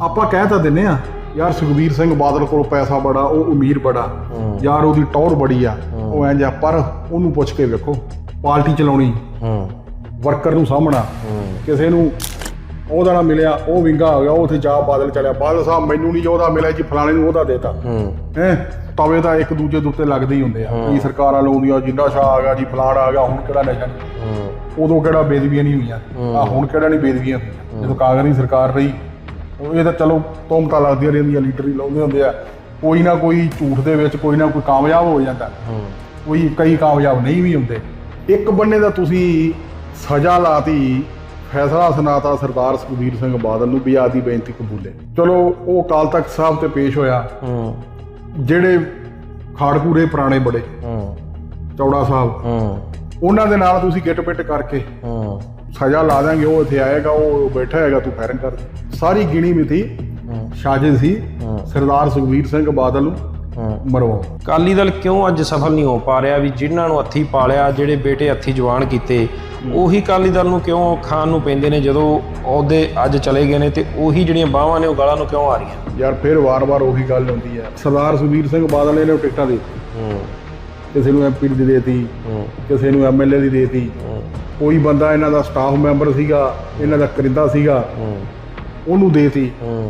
ਆਪਾਂ ਕਹਿ ਤਾਂ ਦਿੰਨੇ ਆ ਯਾਰ ਸੁਖਬੀਰ ਸਿੰਘ ਬਾਦਲ ਕੋਲ ਪੈਸਾ ਬੜਾ ਉਹ ਅਮੀਰ ਬੜਾ ਯਾਰ ਉਹਦੀ ਟੌਰ ਬੜੀ ਆ ਉਹ ਐਂ ਜਿਹਾ ਪਰ ਉਹਨੂੰ ਪੁੱਛ ਕੇ ਵੇਖੋ ਪਾਰਟੀ ਚਲਾਉਣੀ ਹੂੰ। ਵਰਕਰ ਨੂੰ ਸਾਹਮਣਾ ਕਿਸੇ ਨੂੰ ਉਹਦਾ ਨਾ ਮਿਲਿਆ ਉਹ ਵਿੰਗਾ ਹੋ ਗਿਆ ਉਹ ਉੱਥੇ ਜਾ ਬਾਦਲ ਚਲਿਆ ਬਾਦਲ ਸਾਹਿਬ ਮੈਨੂੰ ਨਹੀਂ ਉਹਦਾ ਮਿਲਿਆ ਜੀ ਫਲਾਣੇ ਨੂੰ ਉਹਦਾ ਦੇਤਾ। ਹੂੰ। ਤਵੇ ਤਾਂ ਇੱਕ ਦੂਜੇ ਦੇ ਉੱਤੇ ਲੱਗਦੇ ਹੀ ਹੁੰਦੇ ਆ ਕਈ ਸਰਕਾਰਾਂ ਲਾਉਂਦੀਆਂ ਜਿੰਦਾ ਸ਼ਾਹ ਆ ਗਿਆ ਜੀ ਫਲਾਣ ਆ ਗਿਆ ਹੁਣ ਕਿਹੜਾ ਨਸ਼ਾ? ਉਦੋਂ ਕਿਹੜਾ ਬੇਦਬੀਆਂ ਨਹੀਂ ਹੋਈਆਂ ਆ ਹੁਣ ਕਿਹੜਾ ਨਹੀਂ ਬੇਦਬੀਆਂ ਜਦੋਂ ਕਾਂਗਰਸੀ ਸਰਕਾਰ ਰਹੀ ਉਹ ਇਹ ਤਾਂ ਚਲੋ ਤੋਮਤਾਂ ਲੱਗਦੀਆਂ ਰਹਿੰਦੀਆਂ ਲੀਡਰ ਹੀ ਲਾਉਂਦੇ ਹੁੰਦੇ ਆ। ਕੋਈ ਨਾ ਕੋਈ ਝੂਠ ਦੇ ਵਿੱਚ ਕੋਈ ਨਾ ਕੋਈ ਕਾਮਯਾਬ ਹੋ ਜਾਂਦਾ। ਹੂੰ। ਕੋਈ ਕਈ ਕਾਮਯਾਬ ਨਹੀਂ ਵੀ ਹੁੰਦੇ। ਇੱਕ ਬੰਨੇ ਦਾ ਤੁਸੀਂ ਸਜ਼ਾ ਲਾਤੀ ਫੈਸਲਾ ਸੁਣਾਤਾ ਸਰਦਾਰ ਸੁਖਬੀਰ ਸਿੰਘ ਬਾਦਲ ਨੂੰ ਵੀ ਆਦੀ ਬੇਨਤੀ ਕਬੂਲੇ ਚਲੋ ਉਹ ਕਾਲ ਤਖਤ ਸਾਹਿਬ ਤੇ ਪੇਸ਼ ਹੋਇਆ। ਹੂੰ। ਜਿਹੜੇ ਖਾੜਕੂੜੇ ਪੁਰਾਣੇ ਬੜੇ ਹੂੰ। ਚੌੜਾ ਸਾਹਿਬ। ਹੂੰ। ਉਹਨਾਂ ਦੇ ਨਾਲ ਤੁਸੀਂ ਗਿੱਟ ਪਿੱਟ ਕਰਕੇ ਹੂੰ। ਸਜ਼ਾ ਲਾ ਦਾਂਗੇ ਉਹ ਇੱਥੇ ਆਏਗਾ ਉਹ ਬੈਠਾ ਹੈਗਾ ਤੂੰ ਫੈਰਨ ਕਰ ਦੇ। ਸਾਰੀ ਗਿਣੀ ਮਿਤੀ ਸਾਜ਼ਿਸ਼ ਸੀ। ਸਰਦਾਰ ਸੁਖਬੀਰ ਸਿੰਘ ਬਾਦਲ ਨੂੰ ਮਰਵਾਉਣ ਅਕਾਲੀ ਦਲ ਕਿਉਂ ਅੱਜ ਸਫਲ ਨਹੀਂ ਹੋ ਪਾ ਰਿਹਾ ਵੀ ਜਿਨ੍ਹਾਂ ਨੂੰ ਹੱਥੀ ਪਾਲਿਆ ਜਿਹੜੇ ਬੇਟੇ ਹੱਥੀ ਜਵਾਨ ਕੀਤੇ ਉਹੀ ਅਕਾਲੀ ਦਲ ਨੂੰ ਕਿਉਂ ਖਾਣ ਨੂੰ ਪੈਂਦੇ ਨੇ ਜਦੋਂ ਉਹਦੇ ਅੱਜ ਚਲੇ ਗਏ ਨੇ ਤੇ ਉਹੀ ਜਿਹੜੀਆਂ ਬਾਹਾਂ ਨੇ ਉਹ ਗਾਲਾਂ ਨੂੰ ਕਿਉਂ ਆ ਰਹੀਆਂ? ਯਾਰ ਫਿਰ ਵਾਰ-ਵਾਰ ਉਹੀ ਗੱਲ ਹੁੰਦੀ ਹੈ। ਸਰਦਾਰ ਸੁਖਬੀਰ ਸਿੰਘ ਬਾਦਲ ਨੇ ਇਹਨੂੰ ਟਿਕਟਾਂ ਦੇ ਕਿਸੇ ਨੂੰ ਐਮਪੀ ਦੀ ਦੇਤੀ। ਕਿਸੇ ਨੂੰ ਐਮਐਲਏ ਦੀ ਦੇਤੀ। ਕੋਈ ਬੰਦਾ ਇਹਨਾਂ ਦਾ ਸਟਾਫ ਮੈਂਬਰ ਸੀਗਾ ਇਹਨਾਂ ਦਾ ਕਰਿੰਦਾ ਸੀਗਾ। ਉਹਨੂੰ ਦੇਤੀ। ਹੂੰ।